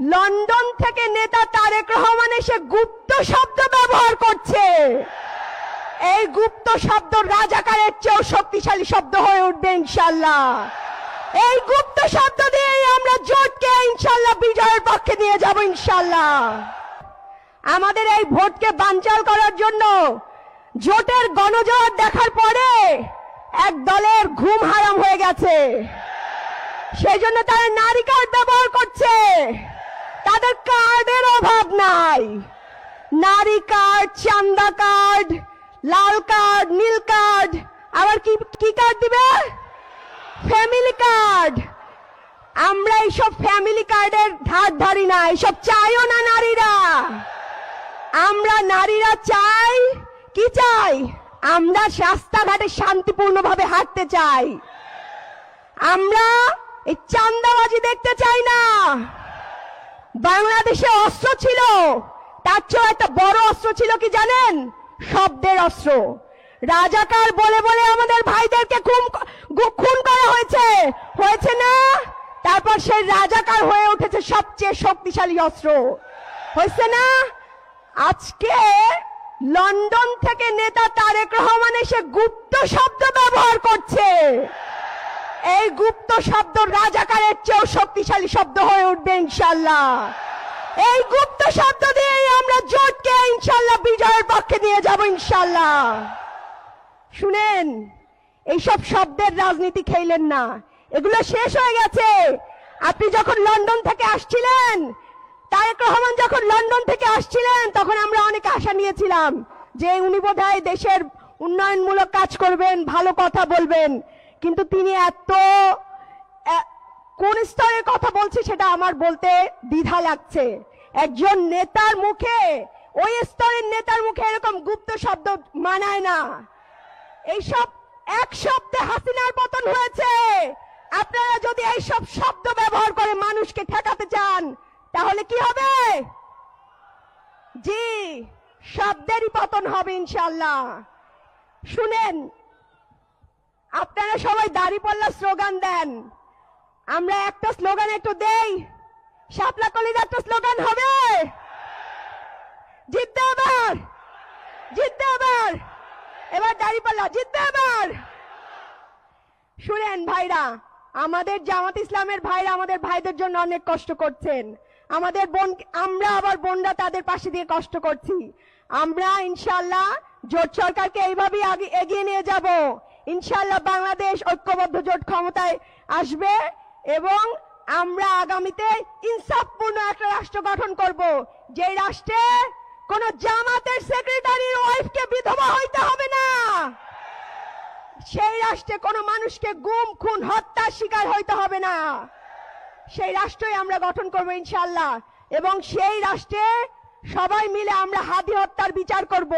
London থেকে নেতা তারেক রহমান এসে গুপ্ত শব্দ ব্যবহার করছে। এই গুপ্ত শব্দ রাজাকারের চেয়েও শক্তিশালী শব্দ হয়ে উঠবে ইনশাল্লাহ এই গুপ্ত শব্দ দিয়েই আমরা জোটকে ইনশাল্লাহ বিজয়ের পক্ষে নিয়ে যাব ইনশাল্লাহ আমাদের এই ভোটকে বানচাল করার জন্য জোটের গণজোয়ার দেখার পরে এক দলের ঘুম হারাম হয়ে গেছে। সেই জন্য তারা নারী কার্ড ব্যবহার করছে। তাদের কার্ডের অভাব নাই। নারী কার্ড, চান্দা কার্ড, লাল কার্ড, নীল কার্ড, আবার কি কি কার্ড দিবে? Family card. আমরা এইসব ফ্যামিলি কার্ডের ধার ধারি না, এইসব চাইও না নারীরা। আমরা নারীরা চাই, কি চাই? আমরা রাস্তাঘাটে শান্তিপূর্ণভাবে হাঁটতে চাই। আমরা এই চান্দাবাজি দেখতে চাই না। বাংলাদেশে অস্ত্র ছিল। তার চেয়েও একটা বড় অস্ত্র ছিল কি জানেন? শব্দের অস্ত্র। রাজাকার বলে বলে আমাদের ভাইদেরকে খুন খুন করা হয়েছে। হয়েছে না? তারপর সেই রাজাকার হয়ে উঠেছে সবচেয়ে শক্তিশালী অস্ত্র। হয়েছে না? আজকে লন্ডন থেকে নেতা তারেক রহমান এসে গুপ্ত শব্দ ব্যবহার করছে। এই গুপ্ত শব্দ রাজাকারের চেয়েও শক্তিশালী শব্দ হয়ে উঠবে ইনশাল্লাহ এই গুপ্ত শব্দ দিয়েই আমরা জোটকে ইনশাল্লাহ বিজয়ের পক্ষে নিয়ে যাব ইনশাল্লাহ শুনেন, এইসব শব্দের রাজনীতি খেলেন না। এগুলো শেষ হয়ে গেছে। আপনি যখন লন্ডন থেকে আসছিলেন, তারেক রহমান যখন লন্ডন থেকে আসছিলেন, তখন আমরা অনেক আশা নিয়েছিলাম যে উনি বোধহয় দেশের উন্নয়নমূলক কাজ করবেন, ভালো কথা বলবেন। কিন্তু তিনি এত কোন স্তরের কথা বলছি সেটা আমার বলতে দ্বিধা লাগছে। একজন নেতার মুখে, ওই স্তরের নেতার মুখে এরকম গুপ্ত শব্দ মানায় না। এইসব এক শব্দে হাসিনার পতন হয়েছে। আপনারা যদি এইসব শব্দ ব্যবহার করে মানুষকে ঠেকাতে চান, তাহলে কি হবে? জি, শব্দেরই পতন হবে ইনশাল্লাহ শুনেন, আপনারা সবাই দাড়িপাল্লা স্লোগান দেন। আমরা একটা স্লোগান একটু দেই। শাপলা কলির একটা স্লোগান হবে। জিততে এবার জিততে এবার এবার দাড়িপাল্লা জিততে এবার শুনেন ভাইরা, আমাদের জামাত ইসলামের ভাইরা আমাদের ভাইদের জন্য অনেক কষ্ট করছেন। আমাদের বোন, আমরা আবার বোনরা তাদের পাশে দিয়ে কষ্ট করছি। আমরা ইনশাল্লাহ জোট সরকারকে এইভাবেই এগিয়ে নিয়ে যাব। ইনশাল্লাহ বাংলাদেশ ঐক্যবদ্ধ জোট ক্ষমতায় আসবে। এবং আমরা আগামীতে ইনসাফপূর্ণ একটা রাষ্ট্র গঠন করব। যেই রাষ্ট্রে কোন জামাতের সেক্রেটারির ওয়াইফকে বিধবা হইতে হবে না। সেই রাষ্ট্রে কোনো মানুষকে গুম, খুন, হত্যার শিকার হইতে হবে না। সেই রাষ্ট্রই আমরা গঠন করব ইনশাল্লাহ এবং সেই রাষ্ট্রে সবাই মিলে আমরা হাদি হত্যার বিচার করব।